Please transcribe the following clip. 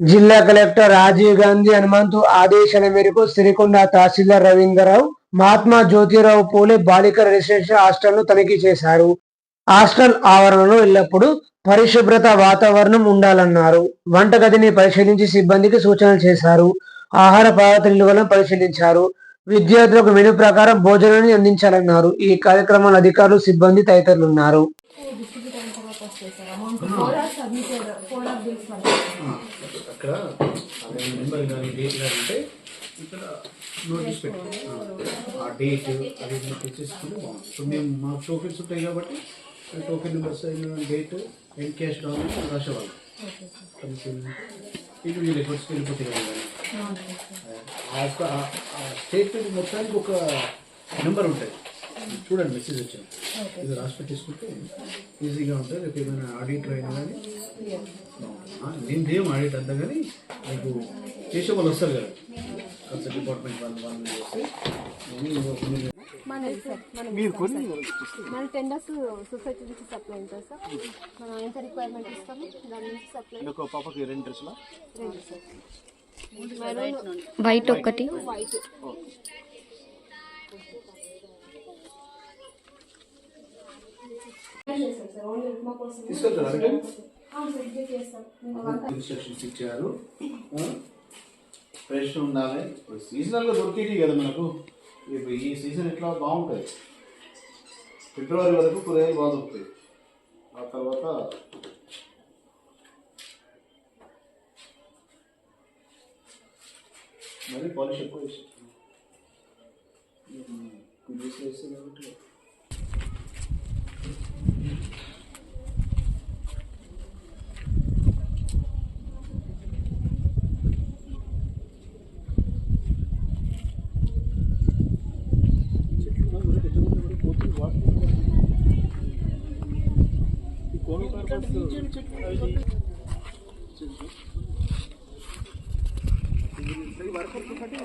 జిల్లా కలెక్టర్ రాజీవ్ గాంధీ హనుమంతు ఆదేశాల మేరకు సిరికొండ తహసీల్దార్ రవీంద్రరావు మహాత్మా జ్యోతిరావు పూలే బాలికల రెసిడెన్షియల్ హాస్టల్ను తనిఖీ చేశారు. హాస్టల్ ఆవరణలో ఎల్లప్పుడూ పరిశుభ్రత వాతావరణం ఉండాలన్నారు. వంటగదిని పరిశీలించి సిబ్బందికి సూచనలు చేశారు. ఆహార పదార్థ నిల్వలను పరిశీలించారు. విద్యార్థులకు మెను ప్రకారం భోజనాన్ని అందించాలన్నారు. ఈ కార్యక్రమాల అధికారులు సిబ్బంది తదితరులు ఉన్నారు డిస్ట్రిబ్యూట్ అయిన తర్వాత వస్తాయి sir amount four hours submitted four of bills మనకి అక్కడ నెంబర్ కానీ డేట్ కానీ ఉంటే ఇక్కడ నోటీస్ పెట్టి. ఆ డేట్ అది తెచ్చేసుకుంటే బాగుంటుంది. సో మేము మా టోకెన్స్ ఉంటాయి కాబట్టి టోకెన్ నెంబర్స్ అయిన డేట్ అండ్ క్యాష్ డౌన్ రాసేవాళ్ళం. ఇది మీ రికార్డ్స్కి వెళ్ళిపోతాయి కదా ఆ యొక్క స్టేట్మెంట్ మొత్తానికి ఒక నెంబర్ ఉంటుంది. చూడండి మెసేజ్ వచ్చింది. ఇది రాసి పెట్టేసుకుంటే ఈజీగా ఉంటుంది. రేపు ఏమైనా ఆడిటర్ అయినా కానీ నేను ఆడిట్ అంతా కానీ మీకు చేసే వాళ్ళు వస్తారు కదా. కన్సల్ట్ డిపార్ట్మెంట్ వాళ్ళు వాళ్ళు మీరు కొన్ని మన టెండర్స్ సొసైటీ నుంచి సప్లై సార్? మనం ఎంత రిక్వైర్మెంట్ ఇస్తాము? దాని నుంచి సప్లై ఒక పాపకి రెండు డ్రెస్లా రెండు సార్ మెరూన్ వైట్ ఒకటి. వైట్ సార్ ఓన్లీ ఉప్మా కోసం తీసుకెళ్తారా ఇన్స్ట్రక్షన్స్ ఇచ్చారు ఫ్రెష్ ఉండాలి. ఇప్పుడు సీజనల్గా దొరికేటి కదా మనకు. ఇప్పుడు ఈ సీజన్ ఎట్లా బాగుంటుంది ఫిబ్రవరి వరకు కూరగాయలు బాగా దొరుకుతాయి. ఆ తర్వాత మరి పాలిష్ ఎక్కువ వేసి వేస్తే కాబట్టి. వర్క్ ఒకటి